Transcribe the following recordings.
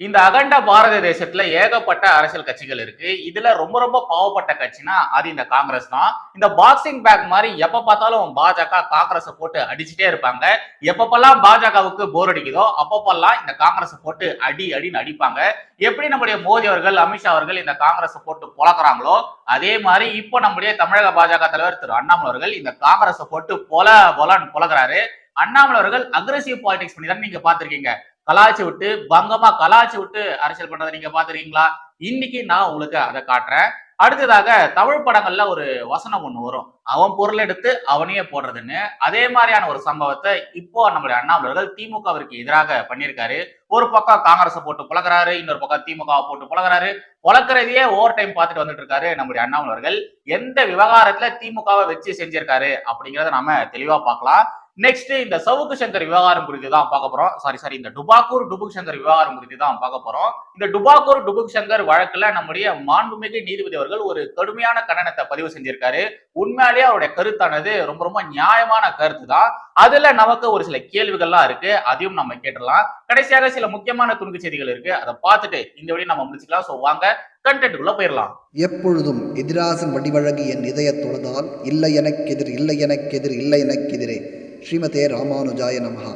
இந்த அகண்ட பாரத தேசத்துல ஏகப்பட்ட அரசியல் கட்சிகள் இருக்கு. இதுல ரொம்ப ரொம்ப பாவப்பட்ட கட்சினா அது இந்த காங்கிரஸ் தான். இந்த பாக்ஸிங் பேக் மாதிரி எப்ப பார்த்தாலும் பாஜக காங்கிரஸ் போட்டு அடிச்சுட்டே இருப்பாங்க. எப்பப்பெல்லாம் பாஜகவுக்கு போர் அடிக்குதோ அப்பப்பெல்லாம் இந்த காங்கிரஸ் போட்டு அடி அடின்னு அடிப்பாங்க. எப்படி நம்முடைய மோடி அவர்கள் அமித்ஷா அவர்கள் இந்த காங்கிரஸ் போட்டு பொழக்கிறாங்களோ அதே மாதிரி இப்போ நம்முடைய தமிழக பாஜக தலைவர் திரு அண்ணாமலை அவர்கள் இந்த காங்கிரஸ் போட்டு பொல பொலன்னு புலகிறாரு அண்ணாமலை அவர்கள் அக்ரஸிவ் பாலிடிக்ஸ் பண்ணி தானே நீங்க பாத்திருக்கீங்க கலாய்ச்சி விட்டு பங்கமா கலாய்ச்சி விட்டு அரசியல் பண்றதை நீங்க பாத்துருக்கீங்களா இன்னைக்கு நான் உங்களுக்கு அதை காட்டுறேன். அடுத்ததாக தமிழ் படங்கள்ல ஒரு வசனம் ஒண்ணு வரும். அவன் பொருள் எடுத்து அவனையே போடுறதுன்னு. அதே மாதிரியான ஒரு சம்பவத்தை இப்போ நம்மளுடைய அண்ணாமலர்கள் திமுகவிற்கு எதிராக பண்ணியிருக்காரு. ஒரு பக்கம் காங்கிரஸை போட்டு புழக்கிறாரு இன்னொரு பக்கம் திமுகவை போட்டு புழக்கிறாரு புழக்கிறதையே ஓவர் டைம் பார்த்துட்டு வந்துட்டு இருக்காரு நம்முடைய அண்ணாமலர்கள் எந்த விவகாரத்துல திமுகவை வச்சு செஞ்சிருக்காரு அப்படிங்கிறத நாம தெளிவா பார்க்கலாம். நெக்ஸ்ட் இந்த சவுக்கு சங்கர் விவகாரம் குறித்து தான் பார்க்க போறோம். சாரி சாரி இந்த டுபாக்கூர் டுபுக் சங்கர் விவகாரம் குறித்து தான் பார்க்க போறோம். இந்த டுபாக்கூர் டுபுக் சங்கர் வழக்குல நம்முடைய மாண்புமிகு நீதிபதி அவர்கள் ஒரு கடுமையான கண்டனத்தை பதிவு செஞ்சிருக்காரு. உண்மையாலேயே அவருடைய கருத்தானது ரொம்ப ரொம்ப நியாயமான கருத்து தான். அதுல நமக்கு ஒரு சில கேள்விகள்லாம் இருக்கு. அதையும் நம்ம கேட்டுடலாம். கடைசியாக சில முக்கியமான துணுக்கு செய்திகள் இருக்கு. அதை பார்த்துட்டு இந்த வழி நம்ம முடிச்சுக்கலாம். ஸோ வாங்க கண்டென்ட்டுக்குள்ள போயிடலாம். எப்பொழுதும் எதிராசன் வடிவழகு என் இதய தொழுதால் இல்லை எனக்கெதிர் இல்லை எனக்கெதிர் இல்லை எனக்கெதிரே ஸ்ரீமதே ராமானுஜாய நமஹா.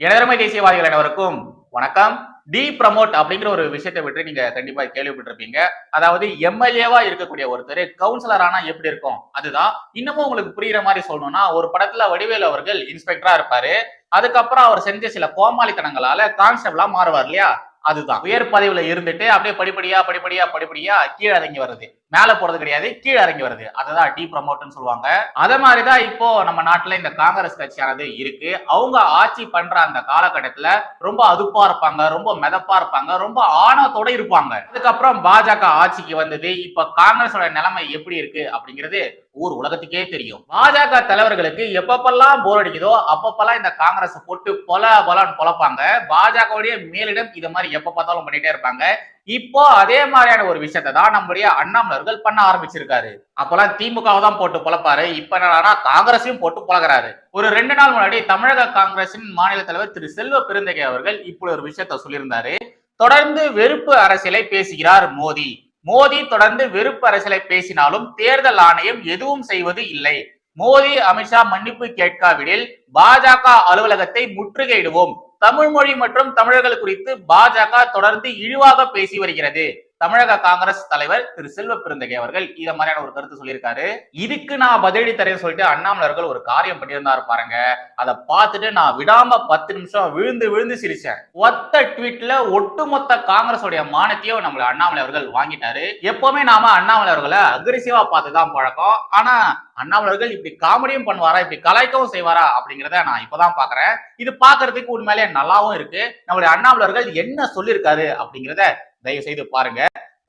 எனதருமை தேசியவாதிகள் அனைவருக்கும் வணக்கம். டி ப்ரமோட் அப்படிங்கிற ஒரு விஷயத்தை விட்டு நீங்க கண்டிப்பா கேள்விப்பட்டிருப்பீங்க. அதாவது எம்எல்ஏவா இருக்கக்கூடிய ஒருத்தர் கவுன்சிலர் ஆனா எப்படி இருக்கும்? அதுதான். இன்னமும் உங்களுக்கு புரியுற மாதிரி சொல்லணும்னா ஒரு படத்துல வடிவேலு அவர்கள் இன்ஸ்பெக்டரா இருப்பாரு. அதுக்கப்புறம் அவர் செஞ்ச சில கோமாளித்தனங்களால கான்ஸ்டபிளா மாறுவார் இல்லையா? அதுதான். உயர் பதவியில இருந்துட்டு அப்படியே படிப்படியா படிப்படியா படிப்படியா கீழே இறங்கி வருது மேல போறது கிடையாது கீழே இறங்கி வருது. அதுதான் டி ப்ரமோட்னு சொல்லுவாங்க. அதே மாதிரிதான் இப்போ நம்ம நாட்டுல இந்த காங்கிரஸ் கட்சியானது இருக்கு. அவங்க ஆட்சி பண்ற அந்த காலகட்டத்துல ரொம்ப அதுப்பா இருப்பாங்க ரொம்ப மெதப்பா இருப்பாங்க ரொம்ப ஆணவத்தோட இருப்பாங்க. அதுக்கப்புறம் பாஜக ஆட்சிக்கு வந்தது. இப்ப காங்கிரஸோட நிலைமை எப்படி இருக்கு அப்படிங்கிறது ஊர் உலகத்துக்கே தெரியும். பாஜக தலைவர்களுக்கு எப்பப்பெல்லாம் போர் அடிக்குதோ அப்பப்பெல்லாம் இந்த காங்கிரஸ் போட்டு பொல பொலன்னு பொழப்பாங்க. பாஜகவுடைய மேலிடம் இது மாதிரி எப்ப பார்த்தாலும் பண்ணிட்டே இருப்பாங்க. இப்போ அதே மாதிரியான ஒரு விஷயத்தை தான் நம்முடைய அண்ணாமலர்கள் பண்ண ஆரம்பிச்சிருக்காரு. அப்பெல்லாம் திமுக தான் போட்டு புலப்பாரு. இப்ப என்னன்னா காங்கிரஸையும் போட்டு புலகிறாரு. ஒரு ரெண்டு நாள் முன்னாடி தமிழக காங்கிரசின் மாநில தலைவர் திரு செல்வ பெருந்தகை அவர்கள் இப்படி ஒரு விஷயத்த சொல்லியிருந்தாரு. தொடர்ந்து வெறுப்பு அரசியலை பேசுகிறார் மோடி மோடி தொடர்ந்து வெறுப்பு அரசியலை பேசினாலும் தேர்தல் ஆணையம் எதுவும் செய்வது இல்லை. மோடி அமித்ஷா மன்னிப்பு கேட்காவிடில் பாஜக அலுவலகத்தை முற்றுகையிடுவோம். தமிழ் மொழி மற்றும் தமிழர்கள் குறித்து பாஜக தொடர்ந்து இழிவாக பேசி வருகிறது. தமிழக காங்கிரஸ் தலைவர் திரு செல்வ பெருந்தகை அவர்கள் இத மாதிரியான ஒரு கருத்து சொல்லியிருக்காரு. இதுக்கு நான் பதிலடி தரேன்னு சொல்லிட்டு அண்ணாமலர்கள் ஒரு காரியம் பண்ணியிருந்தாரு பாருங்க. அதை பார்த்துட்டு நான் விடாம பத்து நிமிஷம் விழுந்து விழுந்து சிரிச்சேன். ஒத்த ட்வீட்ல ஒட்டுமொத்த காங்கிரஸோடைய மானத்தையும் நம்மள அண்ணாமலை அவர்கள் வாங்கிட்டாரு. எப்பவுமே நாம அண்ணாமலை அவர்களை அக்ரெசிவா பார்த்துதான் பழக்கம். ஆனா அண்ணாமலர்கள் இப்படி காமெடியும் பண்ணுவாரா இப்படி கலாய்க்கவும் செய்வாரா அப்படிங்கிறத நான் இப்பதான் பாக்குறேன். இது பாக்குறதுக்கு உண்மையிலேயே நல்லாவும் இருக்கு. நம்மளுடைய அண்ணாமலர்கள் என்ன சொல்லியிருக்காரு அப்படிங்கிறத தயவு செய்து பாருங்க.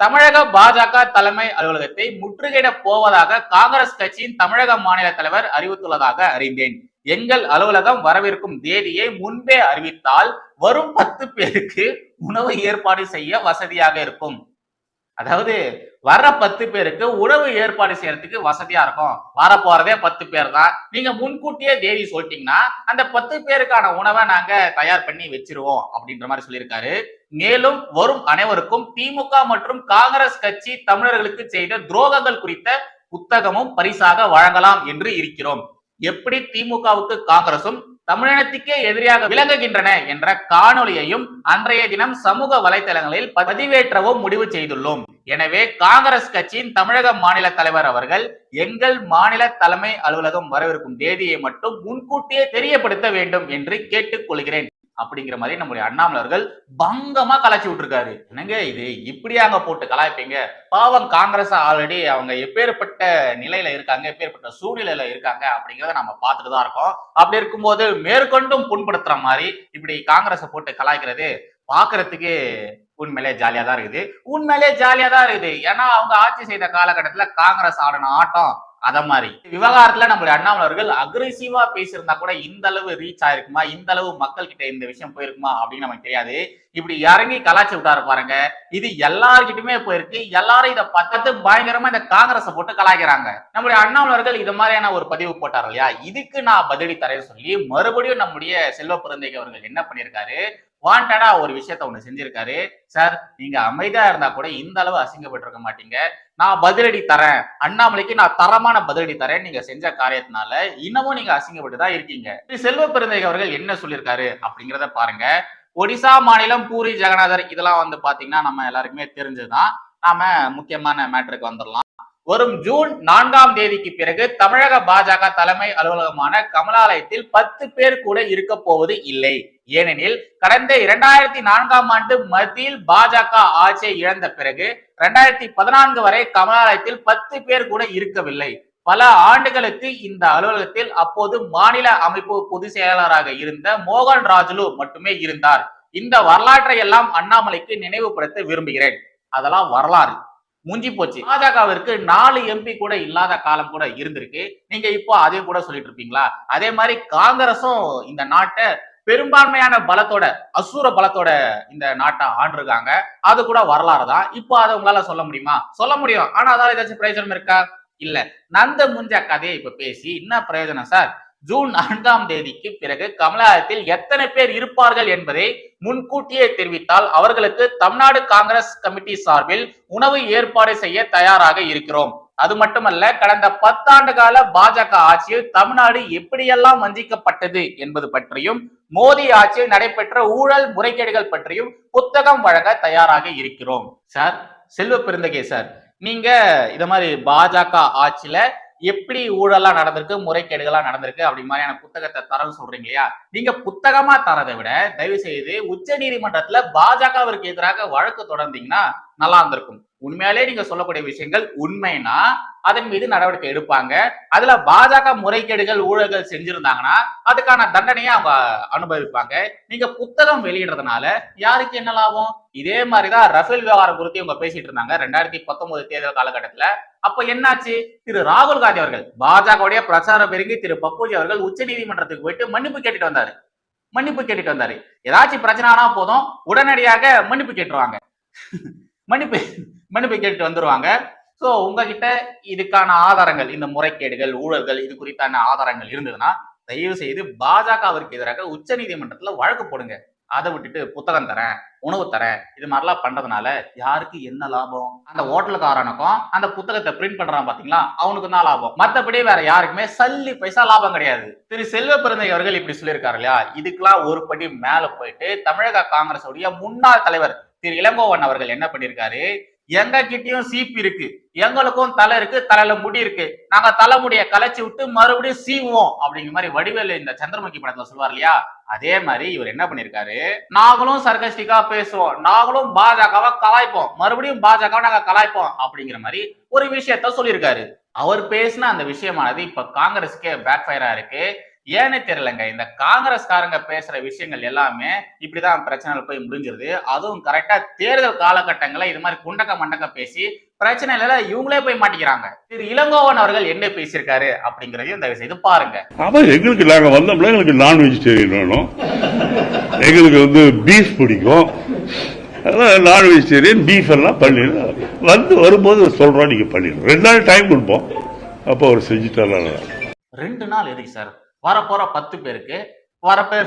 தமிழக பாஜக தலைமை அலுவலகத்தை முற்றுகையிட போவதாக காங்கிரஸ் கட்சியின் தமிழக மாநில தலைவர் அறிவித்துள்ளதாக அறிந்தேன். எங்கள் அலுவலகம் வரவிருக்கும் தேதியை முன்பே அறிவித்தால் வரும் பத்து பேருக்கு உணவு ஏற்பாடு செய்ய வசதியாக இருக்கும். அதாவது வர்ற பத்து பேருக்கு உணவு ஏற்பாடு செய்யறதுக்கு வசதியா இருக்கும். வர போறதே பத்து பேர் தான். நீங்க முன்கூட்டியே தேதி சொல்லிட்டீங்கன்னா அந்த பத்து பேருக்கான உணவை நாங்க தயார் பண்ணி வச்சிருவோம் அப்படின்ற மாதிரி சொல்லியிருக்காரு. மேலும் வரும் அனைவருக்கும் திமுக மற்றும் காங்கிரஸ் கட்சி தமிழர்களுக்கு செய்த துரோகங்கள் குறித்த புத்தகமும் பரிசாக வழங்கலாம் என்று இருக்கிறோம். எப்படி திமுகவுக்கு காங்கிரசும் தமிழினத்துக்கே எதிரியாக விளங்குகின்றன என்ற காணொளியையும் அன்றைய தினம் சமூக வலைதளங்களில் பதிவேற்றவும் முடிவு செய்துள்ளோம். எனவே காங்கிரஸ் கட்சியின் தமிழக மாநில தலைவர் அவர்கள் எங்கள் மாநில தலைமை அலுவலகம் வரவிருக்கும் தேதியை மட்டும் முன்கூட்டியே தெரியப்படுத்த வேண்டும் என்று கேட்டுக்கொள்கிறேன். அப்படிங்கிற மாதிரி நம்முடைய அண்ணாமலர்கள் பங்கமா கலாச்சி விட்டுருக்காரு. என்னங்க இது? இப்படியாங்க போட்டு கலாய்ப்பீங்க? பாவம் காங்கிரஸ் ஆல்ரெடி அவங்க எப்பேற்பட்ட நிலையில இருக்காங்க எப்பேற்பட்ட சூழ்நிலையில இருக்காங்க அப்படிங்கிறத நம்ம பார்த்துட்டு தான் இருக்கோம். அப்படி இருக்கும்போது மேற்கொண்டும் புண்படுத்துற மாதிரி இப்படி காங்கிரஸை போட்டு கலாய்க்கிறது பாக்குறதுக்கு உண்மையிலே ஜாலியா தான் இருக்குது. உண்மையிலே ஜாலியா தான் இருக்குது. ஏன்னா அவங்க ஆட்சி செய்த காலகட்டத்துல காங்கிரஸ் ஆடின ஆட்டம் அத மாதிரி. விவகாரத்துல நம்மளுடைய அண்ணாமலர்கள் அக்ரெசிவா பேசியிருந்தா கூட இந்த அளவு ரீச் ஆயிருக்குமா? இந்த அளவு மக்கள் கிட்ட இந்த விஷயம் போயிருக்குமா? அப்படின்னு நமக்கு தெரியாது. இப்படி இறங்கி கலாச்சி விட்டாரு பாருங்க. இது எல்லார்கிட்டயுமே போயிருக்கு. எல்லாரும் இதை பக்கத்து பயங்கரமா இந்த காங்கிரஸை போட்டு கலாய்க்கிறாங்க. நம்முடைய அண்ணாமலர்கள் இது மாதிரியான ஒரு பதிவு போட்டார் இல்லையா? இதுக்கு நான் பதிலடி தரேன்னு சொல்லி மறுபடியும் நம்முடைய செல்வ பிறந்தைக்கு அவர்கள் என்ன பண்ணியிருக்காரு? வாண்டடா ஒரு விஷயத்த ஒண்ணு செஞ்சிருக்காரு. சார் நீங்க அமைதியா இருந்தா கூட இந்த அளவு அசிங்கப்பட்டிருக்க மாட்டீங்க. நான் பதிலடி தரேன். அண்ணாமலைக்கு நான் தரமான பதிலடி தரேன். நீங்க செஞ்ச காரியத்தினால இன்னமும் நீங்க அசிங்கப்பட்டு தான் இருக்கீங்க. செல்வ பெருந்தகை அவர்கள் என்ன சொல்லியிருக்காரு அப்படிங்கிறத பாருங்க. ஒடிசா மாநிலம் பூரி ஜெகநாதர் இதெல்லாம் வந்து பாத்தீங்கன்னா நம்ம எல்லாருக்குமே தெரிஞ்சதுதான். நாம முக்கியமான மேட்டருக்கு வந்துடலாம் வரும் ஜூன் நான்காம் தேதிக்கு பிறகு தமிழக பாஜக தலைமை அலுவலகமான கமலாலயத்தில் பத்து பேர் கூட இருக்க போவது இல்லை. ஏனெனில் கடந்த இரண்டாயிரத்தி நான்காம் ஆண்டு மத்தியில் பாஜக ஆட்சியை இழந்த பிறகு இரண்டாயிரத்தி பதினான்கு வரை கமலாலயத்தில் பத்து பேர் கூட இருக்கவில்லை. பல ஆண்டுகளுக்கு இந்த அலுவலகத்தில் அப்போது மாநில அமைப்பு பொதுச் செயலாளராக இருந்த மோகன் ராஜுலு மட்டுமே இருந்தார். இந்த வரலாற்றை எல்லாம் அண்ணாமலைக்கு நினைவுபடுத்த விரும்புகிறேன். அதெல்லாம் வரலாறு. முஞ்சி போச்சு. பாஜகவிற்கு நாலு எம்பி கூட இல்லாத காலம் கூட இருந்திருக்கு. நீங்க இப்போ அதே கூட சொல்லிட்டு இருப்பீங்களா? அதே மாதிரி காங்கிரஸும் இந்த நாட்டை பெரும்பான்மையான பலத்தோட அசூர பலத்தோட இந்த நாட்டை ஆண்டிருக்காங்க. அது கூட வரலாறு தான். இப்போ அதை உங்களால சொல்ல முடியுமா? சொல்ல முடியும். ஆனா அதால ஏதாச்சும் பிரயோஜனம் இருக்கா? இல்ல. நந்த முஞ்ச கதையை இப்ப பேசி என்ன பிரயோஜனம் சார்? ஜூன் நான்காம் தேதிக்கு பிறகு கமலாலயத்தில் எத்தனை பேர் இருப்பார்கள் என்பதை முன்கூட்டியே தெரிவித்தால் அவர்களுக்கு தமிழ்நாடு காங்கிரஸ் கமிட்டி சார்பில் உணவு ஏற்பாடு செய்ய தயாராக இருக்கிறோம். அது மட்டுமல்ல கடந்த பத்தாண்டு கால பாஜக ஆட்சியில் தமிழ்நாடு எப்படியெல்லாம் வஞ்சிக்கப்பட்டது என்பது பற்றியும் மோடி ஆட்சியில் நடைபெற்ற ஊழல் முறைகேடுகள் பற்றியும் புத்தகம் வழங்க தயாராக இருக்கிறோம். சார் செல்வ பெருந்தகே சார் நீங்க இத மாதிரி பாஜக ஆட்சியில எப்படி ஊழலா நடந்திருக்கு முறைகேடுகளா நடந்திருக்கு அப்படி மாதிரியான புத்தகத்தை தரன்னு சொல்றீங்க இல்லையா? நீங்க புத்தகமா தரதை விட தயவு செய்து உச்ச நீதிமன்றத்துல பாஜகவிற்கு எதிராக வழக்கு தொடர்ந்தீங்கன்னா நல்லா இருந்திருக்கும். உண்மையாலே நீங்க சொல்லக்கூடிய விஷயங்கள் உண்மைனா அதன் மீது நடவடிக்கை எடுப்பாங்க. அதுல பாஜக முறைகேடுகள் ஊழல்கள் செஞ்சிருந்தாங்கன்னா அதுக்கான தண்டனையை அவங்க அனுபவிப்பாங்க. நீங்க புத்தகம் வெளியிடுறதுனால யாருக்கு என்ன லாபம்? இதே மாதிரிதான் ரஃபேல் விவகாரம் குறித்து இவங்க பேசிட்டு இருந்தாங்க ரெண்டாயிரத்தி பத்தொன்பது தேர்தல் காலகட்டத்துல. அப்ப என்னாச்சு? திரு ராகுல் காந்தி அவர்கள் பாஜகவுடைய பிரச்சாரம் பெருகி திரு பப்பூஜி அவர்கள் உச்ச நீதிமன்றத்துக்கு போயிட்டு மன்னிப்பு கேட்டுட்டு வந்தாரு. மன்னிப்பு கேட்டுட்டு வந்தாரு. ஏதாச்சும் பிரச்சனை ஆனா போதும் உடனடியாக மன்னிப்பு கேட்டுருவாங்க. மன்னிப்பு மன்னிப்பு கேட்டுட்டு வந்துருவாங்க. ஸோ உங்ககிட்ட இதுக்கான ஆதாரங்கள் இந்த முறைகேடுகள் ஊழல்கள் இது குறித்தான ஆதாரங்கள் இருந்ததுன்னா தயவு செய்து பாஜகவிற்கு எதிராக உச்ச நீதிமன்றத்தில் வழக்கு போடுங்க. அதை விட்டுட்டு புத்தகம் தரேன் உணவு தரேன் இது மாதிரிலாம் பண்றதுனால யாருக்கு என்ன லாபம்? அந்த ஹோட்டலுக்காரனுக்கும் அந்த புத்தகத்தை பிரிண்ட் பண்றான் பாத்தீங்களா? அவனுக்கு தான் லாபம். மத்தபடி வேற யாருக்குமே சல்லி பைசா லாபம் கிடையாது. திரு செல்வ பிறந்தை அவர்கள் இப்படி சொல்லியிருக்காரு இல்லையா? இதுக்கெல்லாம் ஒரு படி மேல போயிட்டு தமிழக காங்கிரஸ் உடைய முன்னாள் தலைவர் திரு இளங்கோவன் அவர்கள் என்ன பண்ணிருக்காரு? எங்க கிட்டயும் சீப்பு இருக்கு. எங்களுக்கும் தலை இருக்கு தலையில முடி இருக்கு. நாங்க தலைமுடிய கலைச்சி விட்டு மறுபடியும் சீவுவோம் அப்படிங்கிற மாதிரி வடிவேலு இந்த சந்திரமுகி படத்துல சொல்லுவார் இல்லையா? அதே மாதிரி இவர் என்ன பண்ணிருக்காரு? நாங்களும் சர்க்கஸ்டிக்கா பேசுவோம். நாங்களும் பாஜகவை கலாய்ப்போம். மறுபடியும் பாஜகவை நாங்க கலாய்ப்போம் அப்படிங்கிற மாதிரி ஒரு விஷயத்த சொல்லியிருக்காரு அவர் பேசின அந்த விஷயமானது இப்ப காங்கிரஸுக்கே பேக் ஃபயரா இருக்கு. ஏன்னு தெரியலங்க. இந்த காங்கிரஸ்காரங்க பேசுற விஷயங்கள் எல்லாமே இப்படிதான் பிரச்சனைல போய் முடிஞ்சிருது. அதுவும் கரெக்டா தேர்தல் காலகட்டங்களை இது மாதிரி குண்டக்க மண்டக்க பேசி பிரச்சனையில இவங்களே போய் மாட்டிக்கிறாங்க. திரு இளங்கோவன் அவர்கள் என்ன பேசியிருக்காரு அப்படிங்கறதையும் தயவு செய்து பாருங்க. அப்ப எங்களுக்கு நாங்க வந்தோம்னா எங்களுக்கு நான் வெஜிடேரியன் வேணும். எங்களுக்கு வந்து பீஃப் பிடிக்கும். அதெல்லாம் நான் வெஜிடேரியன் பீஃப் எல்லாம் பண்ணிடலாம் வந்து வரும்போது சொல்றோம் நீங்க பண்ணிடலாம் ரெண்டு நாள் டைம் கொடுப்போம். அப்போ அவர் செஞ்சுட்டாலும் ரெண்டு நாள் எதுக்கு சார்? வரப்போற பத்து பேருக்கு வரப்போ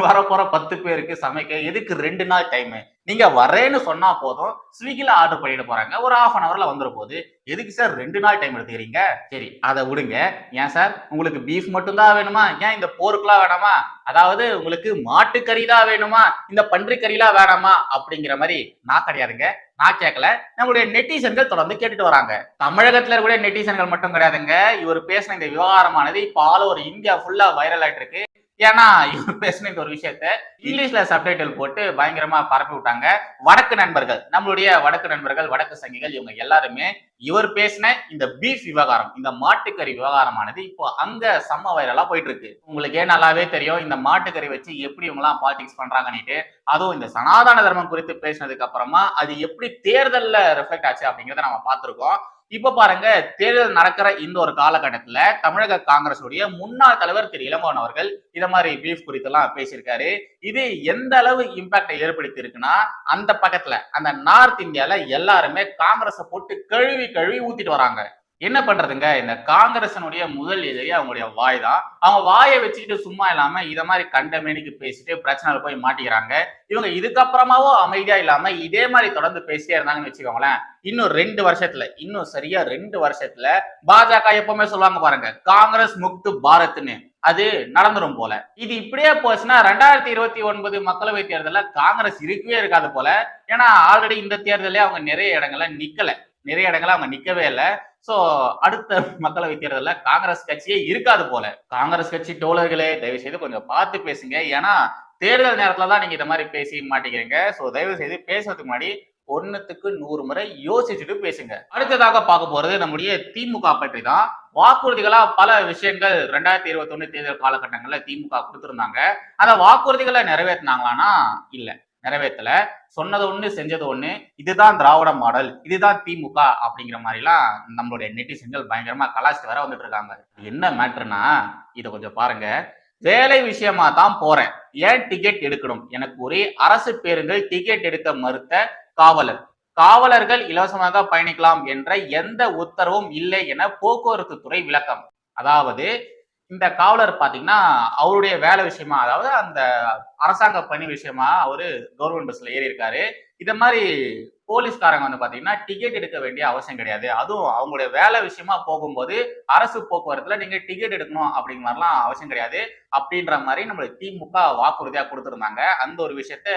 வரப்போற பத்து பேருக்கு சமைக்க எதுக்கு ரெண்டு நாள் டைமு நீங்க வரேன்னு சொன்னா போதும். ஸ்விக்கில ஆர்டர் பண்ணிட்டு போறாங்க. ஒரு ஹாஃப் அன் அவர்ல வந்துட போது எதுக்கு சார் ரெண்டு நாள் டைம் எடுத்துக்கிறீங்க? சரி அதை விடுங்க. ஏன் சார் உங்களுக்கு பீஃப் மட்டும்தான் வேணுமா? ஏன் இந்த போருக்குலாம் வேணாமா? அதாவது உங்களுக்கு மாட்டுக்கறி தான் வேணுமா? இந்த பன்றிக்கறிலாம் வேணாமா? அப்படிங்கிற மாதிரி நான் கிடையாதுங்க. நான் கேட்கல நம்மளுடைய நெட்டிசன்கள் தொடர்ந்து கேட்டுட்டு வராங்க. தமிழகத்துல இருக்கக்கூடிய நெட்டிசன்கள் மட்டும் கிடையாதுங்க. இவர் பேசின இந்த விவகாரமானது இப்போ ஆல் ஓவர் இந்தியா ஃபுல்லா வைரல் ஆயிட்டு இருக்கு. ஏன்னா இவர் பேசின இந்த ஒரு விஷயத்த இங்கிலீஷ்ல சப்டைட்டில் போட்டு பயங்கரமா பரப்பி விட்டாங்க. வடக்கு நண்பர்கள் நம்மளுடைய வடக்கு நண்பர்கள் வடக்கு சங்கிகள் இவங்க எல்லாருமே இவர் பேசின இந்த பீஃப் விவகாரம் இந்த மாட்டுக்கறி விவகாரமானது இப்போ அங்க செம்ம வைரலா போயிட்டு இருக்கு உங்களுக்கே நல்லாவே தெரியும்? இந்த மாட்டுக்கறி வச்சு எப்படி இவங்கலாம் பாலிடிக்ஸ் பண்றாங்கன்னுட்டு அதுவும் இந்த சனாதன தர்மம் குறித்து பேசினதுக்கு அப்புறமா அது எப்படி தேர்தல்ல ரிஃப்ளெக்ட் ஆச்சு அப்படிங்கறத நம்ம பார்த்திருக்கோம். இப்ப பாருங்க தேர்தல் நடக்கிற இந்த ஒரு காலகட்டத்துல தமிழக காங்கிரஸுடைய முன்னாள் தலைவர் திரு. இளங்கோவன் அவர்கள் இத மாதிரி பீஃப் குறித்தெல்லாம் பேசியிருக்காரு. இது எந்த அளவு இம்பாக்டை ஏற்படுத்தி இருக்குன்னா அந்த பக்கத்துல அந்த நார்த் இந்தியால எல்லாருமே காங்கிரஸை போட்டு கழுவி கழுவி ஊத்திட்டு வராங்க. என்ன பண்றதுங்க? இந்த காங்கிரசனுடைய முதல் எதிரி அவங்களுடைய வாய் தான் அவங்க வாயை வச்சுக்கிட்டு சும்மா இல்லாம இத மாதிரி கண்டமேனிக்கு பேசிட்டு பிரச்சனை போய் மாட்டிக்கிறாங்க. இவங்க இதுக்கப்புறமாவும் அமைதியா இல்லாம இதே மாதிரி தொடர்ந்து பேசிட்டே இருந்தாங்கன்னு வச்சுக்கோங்களேன். இன்னும் ரெண்டு வருஷத்துல இன்னும் சரியா ரெண்டு வருஷத்துல பாஜக எப்பவுமே சொல்லுவாங்க பாருங்க காங்கிரஸ் முக்து பாரத்னு. அது நடந்துரும் போல. இது இப்படியே போச்சுன்னா ரெண்டாயிரத்தி இருபத்தி ஒன்பது மக்களவை தேர்தலில் காங்கிரஸ் இருக்கவே இருக்காது போல. ஏன்னா ஆல்ரெடி இந்த தேர்தலே அவங்க நிறைய இடங்கள்ல நிக்கல. நிறைய இடங்கள்ல அவங்க நிக்கவே இல்லை. சோ அடுத்த மக்களவை தேர்தலில் காங்கிரஸ் கட்சியே இருக்காது போல. காங்கிரஸ் கட்சி தோழர்களே தயவு செய்து கொஞ்சம் பார்த்து பேசுங்க. ஏன்னா தேர்தல் நேரத்துல தான் நீங்க இந்த மாதிரி பேசி மாட்டேங்கிறீங்க சோ தயவு செய்து பேசுறதுக்கு முன்னாடி ஒன்னுத்துக்கு நூறு முறை யோசிச்சுட்டு பேசுங்க. அடுத்ததாக பார்க்க போறது நம்முடைய திமுக பற்றி தான். வாக்குறுதிகளா பல விஷயங்கள் ரெண்டாயிரத்தி இருபத்தி ஒண்ணு தேர்தல் காலகட்டங்கள்ல திமுக கொடுத்திருந்தாங்க. அந்த வாக்குறுதிகளை நிறைவேற்றினாங்களான்னா இல்ல. நிறைவேற்றல சொன்னது ஒண்ணு செஞ்சது ஒண்ணு. இதுதான் திராவிட மாடல். இதுதான் திமுக அப்படிங்கிற மாதிரிலாம் நம்மளுடைய நெட்டிசன்கள் பயங்கரமா கலாச்சிட்டு வர வந்துட்டு இருக்காங்க. என்ன மேட்ருனா இதை கொஞ்சம் பாருங்க. வேலை விஷயமா தான் போறேன். ஏன் டிக்கெட் எடுக்கணும்? எனக்கு ஒரே அரசு பேருங்கள் டிக்கெட் எடுக்க மறுத்த காவலர். காவலர்கள் இலவசமாக பயணிக்கலாம் என்ற எந்த உத்தரவும் இல்லை என போக்குவரத்து துறை விளக்கம். அதாவது இந்த காவலர் பாத்தீங்கன்னா அவருடைய வேலை விஷயமா அதாவது அந்த அரசாங்க பணி விஷயமா அவரு கவர்மெண்ட் பஸ்ல ஏறி இருக்காரு இத மாதிரி போலீஸ்காரங்க வந்து பாத்தீங்கன்னா டிக்கெட் எடுக்க வேண்டிய அவசியம் கிடையாது. அதுவும் அவங்களுடைய வேலை விஷயமா போகும்போது அரசு போக்குவரத்துல நீங்க டிக்கெட் எடுக்கணும் அப்படிங்கிற மாதிரிலாம் அவசியம் கிடையாது. அப்படின்ற மாதிரி நம்மளுக்கு திமுக வாக்குறுதியா கொடுத்துருந்தாங்க. அந்த ஒரு விஷயத்த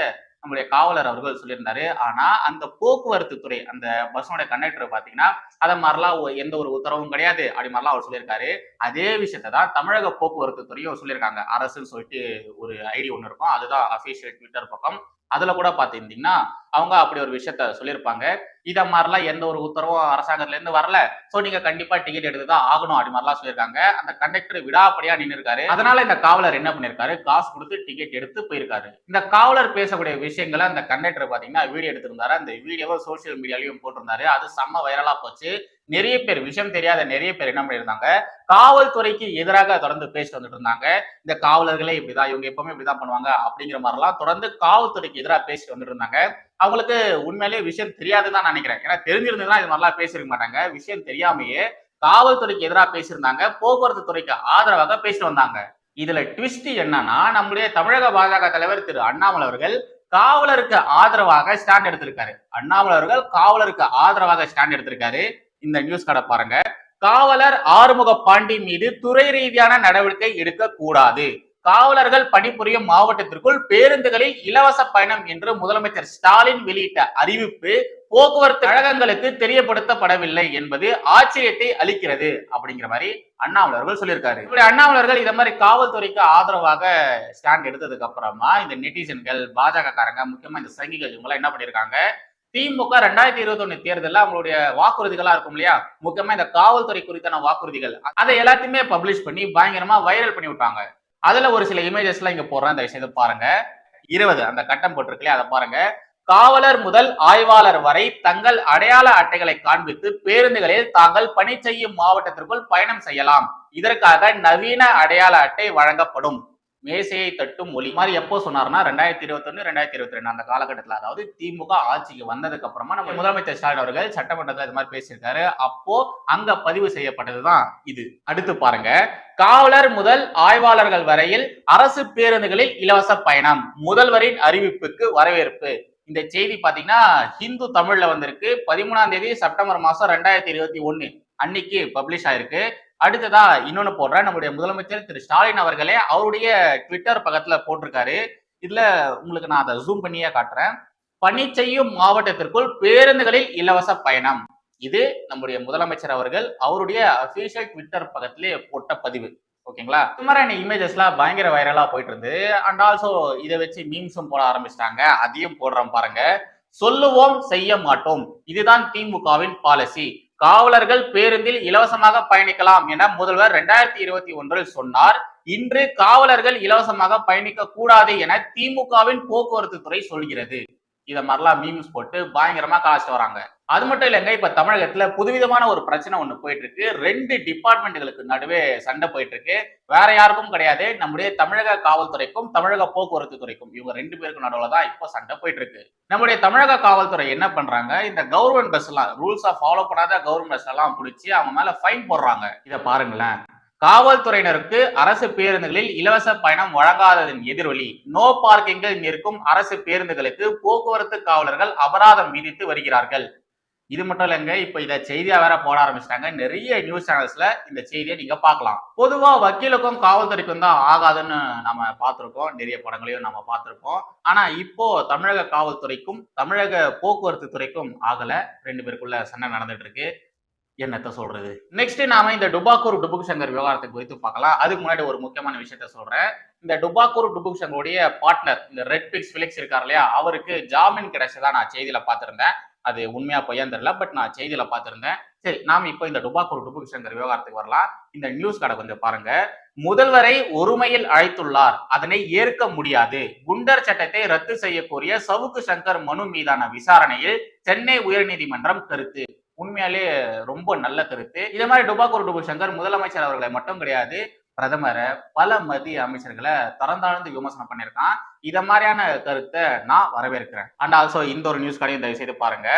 நம்முடைய காவலர் அவர்கள் சொல்லியிருந்தாரு. ஆனா அந்த போக்குவரத்து துறை அந்த பஸ்ஸோட கண்டக்டர் பாத்தீங்கன்னா அதை மாதிரிலாம் எந்த ஒரு உத்தரவும் கிடையாது அப்படி மாதிரிலாம் அவர் சொல்லியிருக்காரு. அதே விஷயத்த தான் தமிழக போக்குவரத்து துறையும் சொல்லியிருக்காங்க. அரசுன்னு சொல்லிட்டு ஒரு ஐடி ஒன்று இருக்கும். அதுதான் அபிஷியல் ட்விட்டர் பக்கம். அதுல கூட பார்த்துருந்தீங்கன்னா அவங்க அப்படி ஒரு விஷயத்த சொல்லியிருப்பாங்க. இதை மாதிரிலாம் எந்த ஒரு உத்தரவும் அரசாங்கத்துல இருந்து வரல. சோ நீங்க கண்டிப்பா டிக்கெட் எடுத்து தான் ஆகணும் அப்படி மாதிரிலாம் சொல்லியிருக்காங்க. அந்த கண்டக்டர் விடாப்படியா நின்று இருக்காரு அதனால இந்த காவலர் என்ன பண்ணிருக்காரு? காசு கொடுத்து டிக்கெட் எடுத்து போயிருக்காரு. இந்த காவலர் பேசக்கூடிய விஷயங்களை அந்த கண்டக்டர் பாத்தீங்கன்னா வீடியோ எடுத்திருந்தாரு. அந்த வீடியோவை சோசியல் மீடியாலையும் போட்டிருந்தாரு. அது செம்ம வைரலா போச்சு. நிறைய பேர் விஷயம் தெரியாத நிறைய பேர் என்ன பண்ணியிருந்தாங்க? காவல்துறைக்கு எதிராக தொடர்ந்து பேசிட்டு வந்துட்டு இருந்தாங்க. இந்த காவலர்களே இப்படிதான் இவங்க எப்பவுமே இப்படிதான் பண்ணுவாங்க அப்படிங்கிற மாதிரிலாம் தொடர்ந்து காவல்துறைக்கு எதிராக பேசிட்டு வந்துட்டு இருந்தாங்க. அவங்களுக்கு உண்மையிலேயே விஷயம் தெரியாதுன்னு தான் நினைக்கிறேன். ஏன்னா தெரிஞ்சிருந்ததுன்னா இது மாதிரிலாம் பேசிருக்க மாட்டாங்க. விஷயம் தெரியாமையே காவல்துறைக்கு எதிராக பேசியிருந்தாங்க. போக்குவரத்து துறைக்கு ஆதரவாக பேசிட்டு வந்தாங்க. இதுல ட்விஸ்ட் என்னன்னா நம்முடைய தமிழக பாஜக தலைவர் திரு அண்ணாமலை அவர்கள் காவலருக்கு ஆதரவாக ஸ்டாண்ட் எடுத்திருக்காரு. அண்ணாமலை அவர்கள் காவலருக்கு ஆதரவாக ஸ்டாண்ட் எடுத்திருக்காரு. இந்த நியூஸ் கடை பாருங்க. காவலர் ஆறுமுக பாண்டி மீது துறை ரீதியான நடவடிக்கை எடுக்க கூடாது காவலர்கள் பணிபுரியும் மாவட்டத்திற்குள் பேருந்துகளில் இலவச பயணம் என்று முதலமைச்சர் ஸ்டாலின் வெளியிட்ட அறிவிப்பு போக்குவரத்து கழகங்களுக்கு தெரியப்படுத்தப்படவில்லை என்பது ஆச்சரியத்தை அளிக்கிறது அப்படிங்கிற மாதிரி அண்ணாமலர்கள் சொல்லியிருக்காரு. இப்படி அண்ணாமலர்கள் இதை மாதிரி காவல்துறைக்கு ஆதரவாக ஸ்டாண்ட் எடுத்ததுக்கு அப்புறமா இந்த நெட்டிசன்கள் பாஜக காரங்க முக்கியமா இந்த சங்கிகள் இவங்க என்ன பண்ணிருக்காங்க திமுக ரெண்டாயிரத்தி இருபத்தி ஒண்ணு தேர்தலில் அவங்களுடைய வாக்குறுதிகளா இருக்கும் இல்லையா? முக்கியமா இந்த காவல்துறை குறித்தான வாக்குறுதிகள். அதை எல்லாத்தையுமே பப்ளிஷ் பண்ணி பயங்கரமா வைரல் பண்ணி விட்டாங்க. அதுல ஒரு சில இமேஜஸ் எல்லாம் இங்க போடுறேன். அந்த விஷயத்தை பாருங்க. இருபது அந்த கட்டம் போட்டிருக்கலையே அதை பாருங்க. காவலர் முதல் ஆய்வாளர் வரை தங்கள் அடையாள அட்டைகளை காண்பித்து பேருந்துகளில் தாங்கள் பணி செய்யும் மாவட்டத்திற்குள் பயணம் செய்யலாம். இதற்காக நவீன அடையாள அட்டை வழங்கப்படும். மேசையை தட்டும் மொழி மாதிரி எப்போ சொன்னார்னா ரெண்டாயிரத்தி இருபத்தொன்னு ரெண்டாயிரத்தி இருபத்தி ரெண்டு அந்த காலகட்டத்தில். அதாவது திமுக ஆட்சிக்கு வந்ததுக்கு அப்புறமா நம்ம முதலமைச்சர் ஸ்டாலின் அவர்கள் சட்டமன்றத்தில் இது மாதிரி பேசியிருக்காரு. அப்போ அங்க பதிவு செய்யப்பட்டதுதான் இது. அடுத்து பாருங்க. காவலர் முதல் ஆய்வாளர்கள் வரையில் அரசு பேருந்துகளில் இலவச பயணம். முதல்வரின் அறிவிப்புக்கு வரவேற்பு. இந்த செய்தி பாத்தீங்கன்னா ஹிந்து தமிழ்ல வந்திருக்கு. பதிமூணாம் தேதி செப்டம்பர் மாசம் ரெண்டாயிரத்தி இருபத்தி ஒன்னு அன்னைக்கு பப்ளிஷ் ஆயிருக்கு. அடுத்ததா இன்னொன்னு போடுறேன். நம்முடைய முதலமைச்சர் திரு ஸ்டாலின் அவர்களே அவருடைய ட்விட்டர் பக்கத்துல போட்டிருக்காரு. இதுல உங்களுக்கு நான் அதை ஜூம் பண்ணியே காட்டுறேன். பணி செய்யும் மாவட்டத்திற்குள் பேருந்துகளில் இலவச பயணம். இது நம்முடைய முதலமைச்சர் அவர்கள் அவருடைய அபிஷியல் ட்விட்டர் பக்கத்திலே போட்ட பதிவு. ஓகேங்களா? இந்த மாதிரியான இமேஜஸ்லாம் பயங்கர வைரலா போயிட்டு இருந்து அண்ட் ஆல்சோ இதை வச்சு மீம்ஸும் போட ஆரம்பிச்சிட்டாங்க. அதையும் போடுறோம் பாருங்க. சொல்லுவோம் செய்ய மாட்டோம். இதுதான் திமுகவின் பாலிசி காவலர்கள் பேருந்தில் இலவசமாக பயணிக்கலாம் என முதல்வர் ரெண்டாயிரத்தி இருபத்தி ஒன்றில் சொன்னார். இன்று காவலர்கள் இலவசமாக பயணிக்க கூடாது என திமுகவின் போக்குவரத்து துறை சொல்கிறது. இதை மாதிரிலாம் மீம்ஸ் போட்டு பயங்கரமா கலாச்சிட்டு வராங்க. அது மட்டும் இல்லைங்க இப்ப தமிழகத்துல புதுவிதமான ஒரு பிரச்சனை ஒண்ணு போயிட்டு இருக்கு ரெண்டு டிபார்ட்மெண்ட்டுகளுக்கு நடுவே சண்டை போயிட்டு இருக்கு வேற யாருக்கும் கிடையாது. நம்முடைய தமிழக காவல்துறைக்கும் தமிழக போக்குவரத்து துறைக்கும் இவங்க ரெண்டு பேருக்கும் நடுவுல தான் இப்போ சண்டை போயிட்டு இருக்கு நம்முடைய தமிழக காவல்துறை என்ன பண்றாங்க இந்த கவர்மெண்ட் பஸ் எல்லாம் ரூல்ஸா ஃபாலோ பண்ணாத கவர்மெண்ட் பஸ் எல்லாம் பிடிச்சி அவங்க மேல ஃபைன் போடுறாங்க. இதை பாருங்களேன். காவல்துறையினருக்கு அரசு பேருந்துகளில் இலவச பயணம் வழங்காததன் எதிரொலி. நோ பார்க்கிங்கில் நிற்கும் அரசு பேருந்துகளுக்கு போக்குவரத்து காவலர்கள் அபராதம் விதித்து வருகிறார்கள். இது மட்டும் இல்லைங்க இப்ப இத செய்தியா வேற போட ஆரம்பிச்சிட்டாங்க. நிறைய நியூஸ் சேனல்ஸ்ல இந்த செய்தியை நீங்க பார்க்கலாம். பொதுவா வக்கீலுக்கும் காவல்துறைக்கும் தான் ஆகாதுன்னு நம்ம பார்த்திருக்கோம். நிறைய படங்களையும் நம்ம பார்த்திருக்கோம். ஆனா இப்போ தமிழக காவல்துறைக்கும் தமிழக போக்குவரத்து துறைக்கும் ஆகல. ரெண்டு பேருக்குள்ள சண்டை நடந்துட்டு இருக்கு. என்னத்த சொல்றது? நெக்ஸ்ட் நாம இந்த டுபாக்கூர் டுபுக் சங்கர் விவகாரத்தை குறித்து பார்க்கலாம். அதுக்கு முன்னாடி ஒரு முக்கியமான விஷயத்த சொல்றேன். இந்த டுபாக்கூர் டுபுக் சங்கருடைய பார்ட்னர் இந்த ரெட் பிக்ஸ் பிலிக்ஸ் இருக்கார் இல்லையா? அவருக்கு ஜாமீன் கிடைச்சதா நான் செய்தியில பார்த்திருந்தேன். அது உண்மையா பொய்யான்னு தெரியல பட் நான் செய்தியில பார்த்திருந்தேன். சரி நாம இப்போ இந்த டுபாக்கூர் டுபுக் சங்கர் விவகாரத்துக்கு வரலாம். இந்த நியூஸ் கடை கொஞ்சம் பாருங்க. முதல்வரை ஒருமையில் அழைத்துள்ளார். அதனை ஏற்க முடியாது. குண்டர் சட்டத்தை ரத்து செய்ய கோரிய சவுக்கு சங்கர் மனு மீதான விசாரணையில் சென்னை உயர்நீதிமன்றம் கருத்து. உண்மையாலே ரொம்ப நல்ல கருத்து. இதே மாதிரி டுபாக்கூர் டுபு சங்கர் முதலமைச்சர் அவர்களை மட்டும் கிடையாது பிரதமரை பல மத்திய அமைச்சர்களை தரந்தாழ்ந்து விமர்சனம் பண்ணியிருக்கான். இத மாதிரியான கருத்தை நான் வரவேற்கிறேன். அண்ட் ஆல்சோ இந்த ஒரு நியூஸ் கடையும் தயவு செய்து பாருங்க.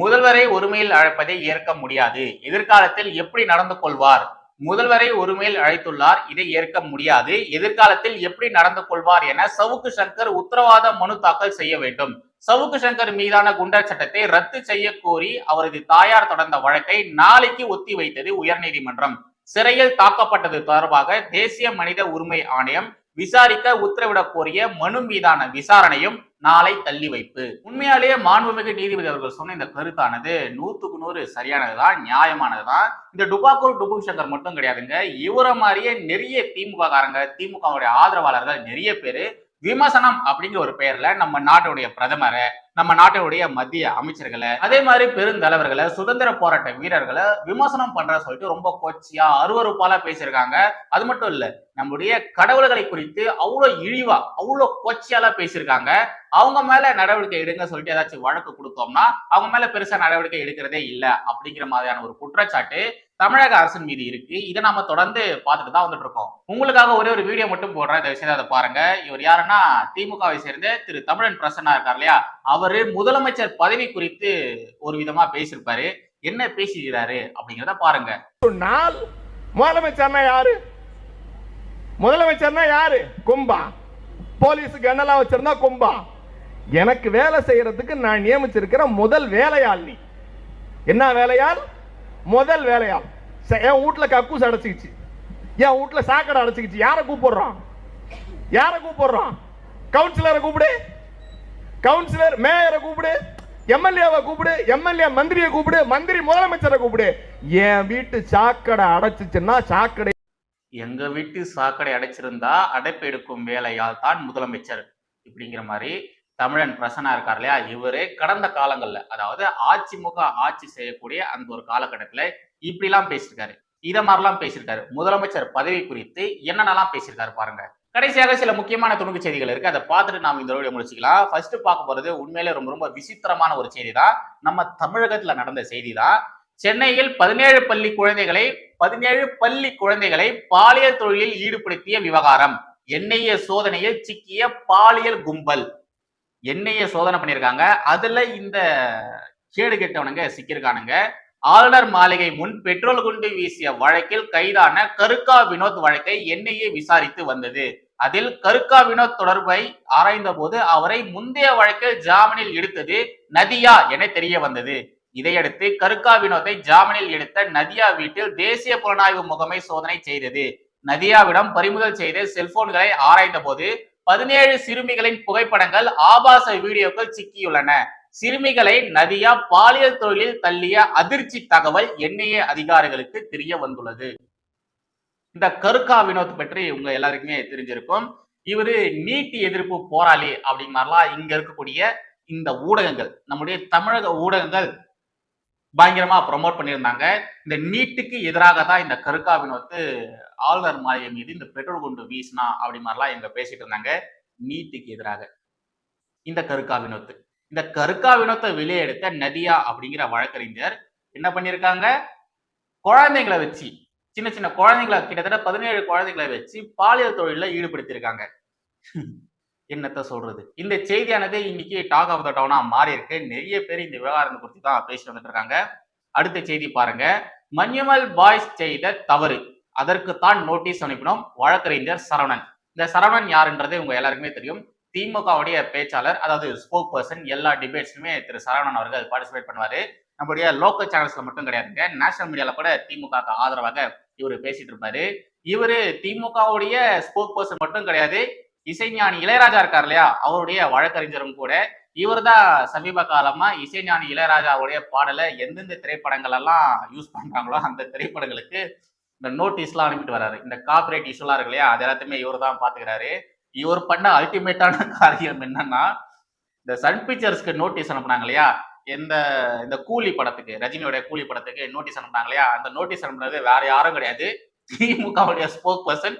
முதல்வரை ஒருமையில் அழைப்பதை ஏற்க முடியாது. எதிர்காலத்தில் எப்படி நடந்து கொள்வார்? முதல்வரை ஒருமையில் அழைத்துள்ளார் இதை ஏற்க முடியாது. எதிர்காலத்தில் எப்படி நடந்து கொள்வார் என சவுக்கு சங்கர் உத்தரவாத மனு தாக்கல் செய்ய வேண்டும். சவுக்கு சங்கர் மீதான குண்டர் சட்டத்தை ரத்து செய்ய கோரி அவரது தாயார் தொடர்ந்த வழக்கை நாளைக்கு ஒத்தி வைத்தது உயர்நீதிமன்றம். சிறையில் தாக்கப்பட்டது தொடர்பாக தேசிய மனித உரிமை ஆணையம் விசாரிக்க உத்தரவிடக் கோரிய மனு மீதான விசாரணையும் நாளை தள்ளி வைப்பு. உண்மையாலேயே மாண்புமிகு நீதிபதி அவர்கள் சொன்ன இந்த கருத்தானது நூத்துக்கு நூறு சரியானதுதான் நியாயமானதுதான். இந்த டுபாக்கூர் டுபு சங்கர் மட்டும் கிடையாதுங்க இவரை மாதிரியே நிறைய திமுக காரங்க திமுகவுடைய ஆதரவாளர்கள் நிறைய பேரு விமர்சனம் அப்படிங்கிற ஒரு பெயர்ல நம்ம நாட்டுடைய பிரதமரை நம்ம நாட்டினுடைய மத்திய அமைச்சர்களை அதே மாதிரி பெருந்தலைவர்களை சுதந்திர போராட்ட வீரர்களை விமர்சனம் பண்ற சொல்லிட்டு ரொம்ப கொச்சியா அருவறுப்பால பேசியிருக்காங்க. அது மட்டும் இல்ல நம்முடைய கடவுள்களை குறித்து அவ்வளோ இழிவா அவ்வளோ கொச்சியால பேசியிருக்காங்க. அவங்க மேல நடவடிக்கை எடுங்க சொல்லிட்டு ஏதாச்சும் வழக்கு கொடுத்தோம்னா அவங்க மேல பெருசா நடவடிக்கை எடுக்கிறதே இல்லை அப்படிங்கிற மாதிரியான ஒரு குற்றச்சாட்டு தமிழக அரசின் மீது இருக்கு. இதை நாம தொடர்ந்து பார்த்துட்டு தான் வந்துட்டு இருக்கோம். உங்களுக்காக ஒரே ஒரு வீடியோ மட்டும் போடுறேன். இந்த விஷயத்தை அதை பாருங்க. இவர் யாருன்னா திமுகவை சேர்ந்த திரு தமிழன் பிரசன்னா இருக்கார் இல்லையா? அவரு முதலமைச்சர் பதவி குறித்து ஒரு விதமா பேசியிருப்பாரு. என்ன பேசுகிறாரு அப்படிங்கிறத பாருங்க. நாள் முதலமைச்சர்னா யாரு? முதலமைச்சர்னா யாரு? கும்பா. போலீஸ் கண்ணெல்லாம் வச்சிருந்தா கும்பா? எனக்கு வேலை செய்யறதுக்கு நான் நியமிச்சிருக்கிற முதல் வேலையாள் நீ. என்ன வேலையாள்? முதல் வேலையாள். என் வீட்டில் கக்கூஸ் அடைச்சிக்கிச்சு. என் வீட்டில் சாக்கடை அடைச்சிக்கிச்சு. யாரை கூப்பிடுறான்? யாரை கூப்பிடுறான்? கவுன்சிலரை கூப்பிடு. கவுன்சிலர் மேயரை கூப்பிடு. எம்எல்ஏவை கூப்பிடு. எம்எல்ஏ மந்திரியை கூப்பிடு. மந்திரி முதலமைச்சரை கூப்பிடு. என் வீட்டு சாக்கடை அடைச்சிச்சுன்னா சாக்கடை எங்க வீட்டு சாக்கடை அடைச்சிருந்தா அடைப்பு எடுக்கும் வேலையால் தான் முதலமைச்சர். இப்படிங்கிற மாதிரி தமிழன் பிரசனா இருக்கார் இல்லையா? இவரு கடந்த காலங்கள்ல அதாவது அதிமுக ஆட்சி செய்யக்கூடிய அந்த ஒரு காலகட்டத்துல இப்படிலாம் பேசியிருக்காரு. இதை மாதிரிலாம் பேசியிருக்காரு. முதலமைச்சர் பதவி குறித்து என்னென்னலாம் பேசியிருக்காரு பாருங்க. கடைசியாக சில முக்கியமான துணுக்கு செய்திகள் இருக்கு. அதை பார்த்துட்டு நாம இந்த வீடியோ முடிச்சுக்கலாம். ஃபர்ஸ்ட் பார்க்க போறது உண்மையிலே ரொம்ப ரொம்ப விசித்திரமான ஒரு செய்தி தான் நம்ம தமிழகத்துல நடந்த செய்தி தான் சென்னையில் பதினேழு பள்ளி குழந்தைகளை பதினேழு பள்ளி குழந்தைகளை பாலியல் தொழிலில் ஈடுபடுத்திய விவகாரம். என்ஐஏ சோதனையில் சிக்கிய பாலியல் கும்பல். என்ஐஏ சோதனை பண்ணியிருக்காங்க. அதுல இந்த கேடு கெட்டவனுங்க சிக்கியிருக்கானுங்க. ஆளுநர் மாளிகை முன் பெட்ரோல் குண்டு வீசிய வழக்கில் கைதான கருக்கா வினோத் வழக்கை என்ஐஏ விசாரித்து வந்தது. அதில் கருக்கா வினோத் தொடர்பை ஆராய்ந்த போது அவரை முந்தைய வழக்கில் ஜாமீனில் எடுத்தது நதியா என தெரிய வந்தது. இதையடுத்து கருக்கா வினோத்தை ஜாமீனில் எடுத்த நதியா வீட்டில் தேசிய புலனாய்வு முகமை சோதனை செய்தது. நதியாவிடம் பறிமுதல் செய்த செல்போன்களை ஆராய்ந்த போது பதினேழு சிறுமிகளின் புகைப்படங்கள் ஆபாச வீடியோக்கள் சிக்கியுள்ளன. சிறுமிகளை நதியா பாலியல் தொழிலில் தள்ளிய அதிர்ச்சி தகவல் என்ஐஏ அதிகாரிகளுக்கு தெரிய வந்துள்ளது. இந்த கருக்கா வினோத் பற்றி உங்க எல்லாருக்குமே தெரிஞ்சிருக்கும். இவரு நீட்டி எதிர்ப்பு போராளி அப்படிங்கிற மாதிரிலாம் இங்க இருக்கக்கூடிய இந்த ஊடகங்கள் நம்முடைய தமிழக ஊடகங்கள் பயங்கரமா ப்ரொமோட் பண்ணியிருந்தாங்க. இந்த நீட்டுக்கு எதிராக தான் இந்த கருக்காவின் வந்து ஆளுநர் மாளிகை மீது இந்த பெட்ரோல் குண்டு வீசினா அப்படி மாதிரிலாம் இங்க பேசிட்டு இருந்தாங்க. நீட்டுக்கு எதிராக இந்த கருக்கா வினோத்து. இந்த கருக்கா வினோத்தை வெளியே எடுத்த நதியா அப்படிங்கிற வழக்கறிஞர் என்ன பண்ணியிருக்காங்க? குழந்தைங்களை வச்சு சின்ன சின்ன குழந்தைங்களை கிட்டத்தட்ட பதினேழு குழந்தைங்களை வச்சு பாலியல் தொழிலில் ஈடுபடுத்தியிருக்காங்க. என்னத்த சொல்றது? இந்த செய்தியானது இன்னைக்கு டாக் ஆஃப் த டவுனா மாறி இருக்கு. நிறைய பேர் இந்த விவகாரம் குறித்து தான் பேசிட்டு வந்துட்டு இருக்காங்க அடுத்த செய்தி பாருங்க. மன்யமல் பாய்ஸ் செய்த தவறு. அதற்குத்தான் நோட்டீஸ் அனுப்பினோம் வழக்கறிஞர் சரவணன். இந்த சரவணன் யாருன்றது உங்க எல்லாருக்குமே தெரியும். திமுகவுடைய பேச்சாளர் அதாவது ஸ்போக் பர்சன் எல்லா டிபேட்ஸ்லுமே திரு சரவணன் அவர்கள் பார்ட்டிசிபேட் பண்ணுவாரு. நம்முடைய லோக்கல் சேனல்ஸ்ல மட்டும் கிடையாதுங்க. நேஷனல் மீடியால கூட திமுக ஆதரவாக இவர் பேசிட்டு இருப்பாரு. இவரு திமுகவுடைய ஸ்போக் பர்சன் மட்டும் கிடையாது. இசைஞானி இளையராஜா இருக்கார் இல்லையா? அவருடைய வழக்கறிஞரும் கூட. இவர் தான் சமீப காலமா இசைஞானி இளையராஜாவுடைய பாடலை எந்தெந்த திரைப்படங்கள் எல்லாம் யூஸ் பண்றாங்களோ அந்த திரைப்படங்களுக்கு இந்த நோட்டீஸ்லாம் அனுப்பிட்டு வராரு இந்த காப்பரேட் இஷ்யூலாம் இருக்கு இல்லையா? அது எல்லாத்தையுமே இவர் தான் பாத்துக்கிறாரு. இவர் பண்ண அல்டிமேட்டான காரியம் என்னன்னா இந்த சன் பிக்சர்ஸ்க்கு நோட்டீஸ் அனுப்புனாங்க இல்லையா? எந்த இந்த கூலி படத்துக்கு ரஜினியோட கூலி படத்துக்கு நோட்டீஸ் அனுப்புனாங்க இல்லையா? அந்த நோட்டீஸ் அனுப்புனது வேற யாரும் கிடையாது. திமுகவுடைய ஸ்போக் பர்சன்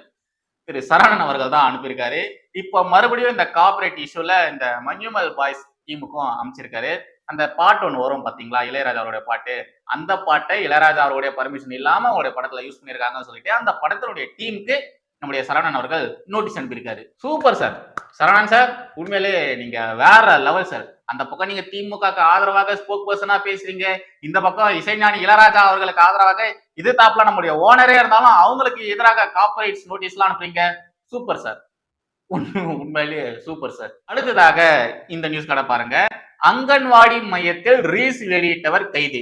திரு சரணன் அவர்கள் தான் அனுப்பியிருக்காரு. இப்போ மறுபடியும் இந்த கார்பரேட் இஷ்யூல இந்த மஞ்சுமல் பாய்ஸ் டீமுக்கும் அமைச்சிருக்காரு. அந்த பாட்டு ஒன்று வரும் பாத்தீங்களா இளையராஜாவோட பாட்டு. அந்த பாட்டை இளையராஜா அவருடைய பர்மிஷன் இல்லாம அவருடைய படத்துல யூஸ் பண்ணியிருக்காங்கன்னு சொல்லிட்டு அந்த படத்தினுடைய டீமுக்கு நம்முடைய சரவணன் அவர்கள் நோட்டீஸ் அனுப்பியிருக்காரு. சூப்பர் சார் சரவணன் சார் உண்மையிலே நீங்க வேற லெவல் சார் அந்த பக்கம் நீங்க திமுகக்கு ஆதரவாக ஸ்போக் பர்சனா பேசுறீங்க. இந்த பக்கம் இசைஞானி இளையராஜா அவர்களுக்கு ஆதரவாக இது தாப்புல நம்முடைய ஓனரே இருந்தாலும் அவங்களுக்கு எதிராக கார்பரேட்ஸ் நோட்டீஸ்லாம் அனுப்புறீங்க. சூப்பர் சார் உண்மையிலேயே சூப்பர் சார் அடுத்ததாக இந்த நியூஸ் கடை பாருங்க. அங்கன்வாடி மையத்தில் ரீல்ஸ் வெளியிட்டவர் கைது.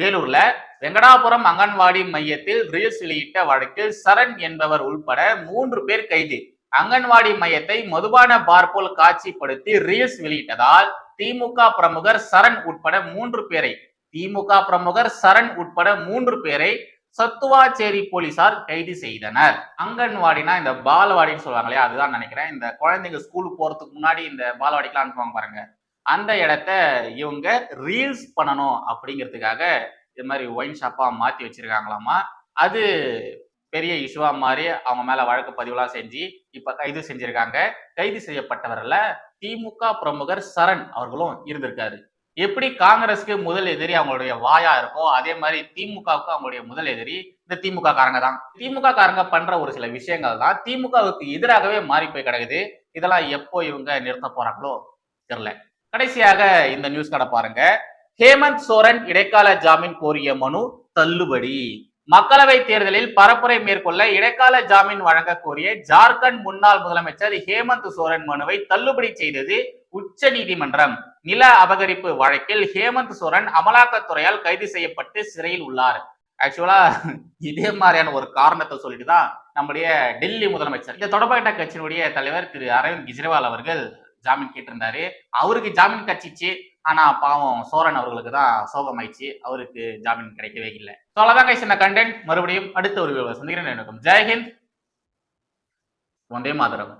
வேலூர்ல வெங்கடாபுரம் அங்கன்வாடி மையத்தில் ரீல்ஸ் வெளியிட்ட வழக்கில் சரண் என்பவர் உள்பட மூன்று பேர் கைது. அங்கன்வாடி மையத்தை மதுபான பார் போல் காட்சிப்படுத்தி ரீல்ஸ் வெளியிட்டதால் திமுக பிரமுகர் சரண் உட்பட மூன்று பேரை திமுக பிரமுகர் சரண் உட்பட மூன்று பேரை சத்துவாச்சேரி போலீசார் கைது செய்தனர். அங்கன்வாடினா இந்த பாலவாடின்னு சொல்லுவாங்க இல்லையா அதுதான் நினைக்கிறேன். இந்த குழந்தைங்க ஸ்கூலுக்கு போறதுக்கு முன்னாடி இந்த பாலவாடிக்கெல்லாம் அனுப்புவாங்க பாருங்க. அந்த இடத்த இவங்க ரீல்ஸ் பண்ணணும் அப்படிங்கிறதுக்காக இது மாதிரி ஒயின் ஷாப்பா மாத்தி வச்சிருக்காங்களாமா? அது பெரிய இஷுவா மாறி அவங்க மேல வழக்கு பதிவுலாம் செஞ்சு இப்ப கைது செஞ்சிருக்காங்க. கைது செய்யப்பட்டவர்ல திமுக பிரமுகர் சரண் அவர்களும் இருந்திருக்காரு. எப்படி காங்கிரஸ்க்கு முதல் எதிரி அவங்களுடைய வாயா இருக்கோ அதே மாதிரி திமுகவுக்கு அவங்களுடைய முதல் எதிரி இந்த திமுக காரங்க தான். திமுக காரங்க பண்ற ஒரு சில விஷயங்கள் தான் திமுகவுக்கு எதிராகவே மாறி போய் கிடக்குது. இதெல்லாம் எப்போ இவங்க நிறுத்த போறாங்களோ தெரியல. கடைசியாக இந்த நியூஸ் கடை பாருங்க. ஹேமந்த் சோரன் இடைக்கால ஜாமீன் கோரிய மனு தள்ளுபடி. மக்களவை தேர்தலில் பரப்புரை மேற்கொள்ள இடைக்கால ஜாமீன் வழங்க கோரிய ஜார்க்கண்ட் முன்னாள் முதலமைச்சர் ஹேமந்த் சோரன் மனுவை தள்ளுபடி செய்தது உச்ச நீதிமன்றம். நில அபகரிப்பு வழக்கில் ஹேமந்த் சோரன் அமலாக்கத்துறையால் கைது செய்யப்பட்டு சிறையில் உள்ளார். ஆக்சுவலா இதே மாதிரியான ஒரு காரணத்தை சொல்லிட்டு தான் நம்முடைய டெல்லி முதலமைச்சர். இந்த தொடர்பட்ட கட்சியினுடைய தலைவர் திரு அரவிந்த் கெஜ்ரிவால் அவர்கள் ஜாமீன் கேட்டிருந்தாரு. அவருக்கு ஜாமீன் கட்சிச்சு ஆனா பாவம் சோரன் அவர்களுக்கு தான் சோகமாயிடுச்சு. அவருக்கு ஜாமீன் கிடைக்கவே இல்லை. ஸோ அவ்வளோதான் கைஸ் என்ன கண்டென்ட் மறுபடியும் அடுத்த ஒரு வீடியோவில் சந்திக்கிறேன். எனக்கும் ஜெய்ஹிந்த் ஒன்றே மாதரம்.